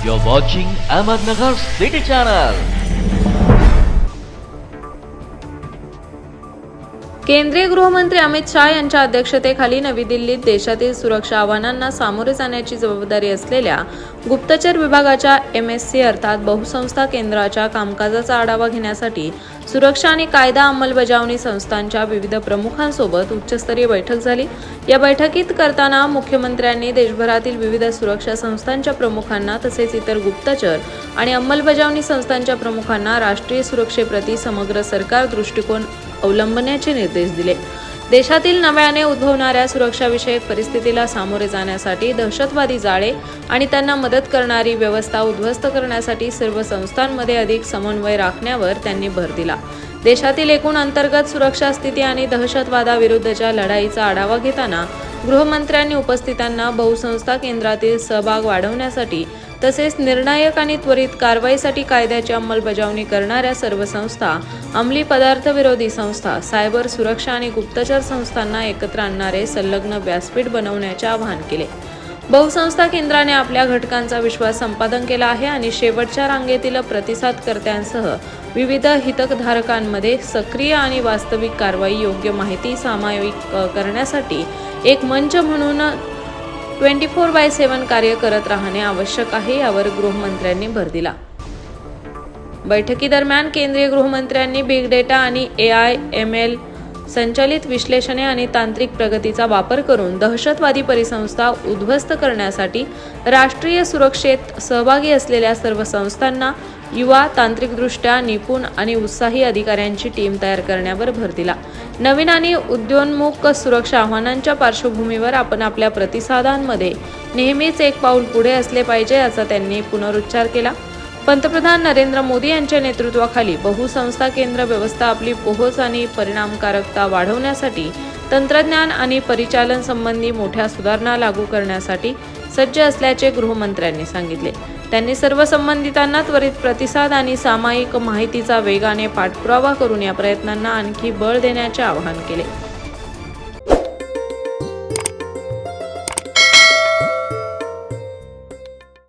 You're watching Ahmednagar City Channel. केंद्रीय गृहमंत्री अमित शहा यांच्या अध्यक्षतेखाली नवी दिल्लीत देशातील सुरक्षा आव्हानांना सामोरे जाण्याची जबाबदारी असलेल्या गुप्तचर विभागाच्या एम एस सी अर्थात बहुसंस्था केंद्राच्या कामकाजाचा आढावा घेण्यासाठी सुरक्षा आणि कायदा अंमलबजावणी संस्थांच्या विविध प्रमुखांसोबत उच्चस्तरीय बैठक झाली. या बैठकीत करताना मुख्यमंत्र्यांनी देशभरातील विविध सुरक्षा संस्थांच्या प्रमुखांना तसेच इतर गुप्तचर आणि अंमलबजावणी संस्थांच्या प्रमुखांना राष्ट्रीय सुरक्षेप्रती समग्र सरकार दृष्टिकोन अवलंबण्याचे निर्देश दिले. देशातील नव्याने उद्भवणाऱ्या सुरक्षाविषयक परिस्थितीला सामोरे जाण्यासाठी दहशतवादी जाळे आणि त्यांना मदत करणारी व्यवस्था उद्ध्वस्त करण्यासाठी सर्व संस्थांमध्ये अधिक समन्वय राखण्यावर त्यांनी भर दिला. देशातील एकूण अंतर्गत सुरक्षा स्थिती आणि दहशतवादाविरुद्धच्या लढाईचा आढावा घेताना गृहमंत्र्यांनी उपस्थितांना बहुसंस्था केंद्रातील सहभाग वाढवण्यासाठी तसेच निर्णायक आणि त्वरित कारवाईसाठी कायद्याची अंमलबजावणी करणाऱ्या सर्व संस्था अंमली पदार्थ विरोधी संस्था सायबर सुरक्षा आणि गुप्तचर संस्थांना एकत्र आणणारे संलग्न व्यासपीठ बनवण्याचे आवाहन केले. बहुसंस्था केंद्राने आपल्या घटकांचा विश्वास संपादन केला आहे आणि शेवटच्या रांगेतील प्रतिसादकर्त्यांसह विविध हितकधारकांमध्ये सक्रिय आणि वास्तविक कारवाई योग्य माहिती सामायिक करण्यासाठी एक मंच म्हणून ट्वेंटी फोर बाय सेवन कार्य करत राहणे आवश्यक आहे यावर गृहमंत्र्यांनी भर दिला. बैठकीदरम्यान केंद्रीय गृहमंत्र्यांनी बिग डेटा आणि ए आय एम एल संचलित विश्लेषणे आणि तांत्रिक प्रगतीचा वापर करून दहशतवादी परिसंस्था उद्ध्वस्त करण्यासाठी राष्ट्रीय सुरक्षेत सहभागी असलेल्या सर्व संस्थांना युवा तांत्रिकदृष्ट्या निपुण आणि उत्साही अधिकाऱ्यांची टीम तयार करण्यावर भर दिला. नवीन आणि उद्योन्मुख सुरक्षा आव्हानांच्या पार्श्वभूमीवर आपण आपल्या प्रतिसादांमध्ये नेहमीच एक पाऊल पुढे असले पाहिजे याचा त्यांनी पुनरुच्चार केला. पंतप्रधान नरेंद्र मोदी यांच्या नेतृत्वाखाली बहुसंस्था केंद्र व्यवस्था आपली पोहोच आणि परिणामकारकता वाढवण्यासाठी तंत्रज्ञान आणि परिचालन संबंधी मोठ्या सुधारणा लागू करण्यासाठी सज्ज असल्याचे गृहमंत्र्यांनी सांगितले. त्यांनी सर्व संबंधितांना त्वरित प्रतिसाद आणि सामायिक माहितीचा वेगाने पाठपुरावा करून या प्रयत्नांना आणखी बळ देण्याचे आवाहन केले.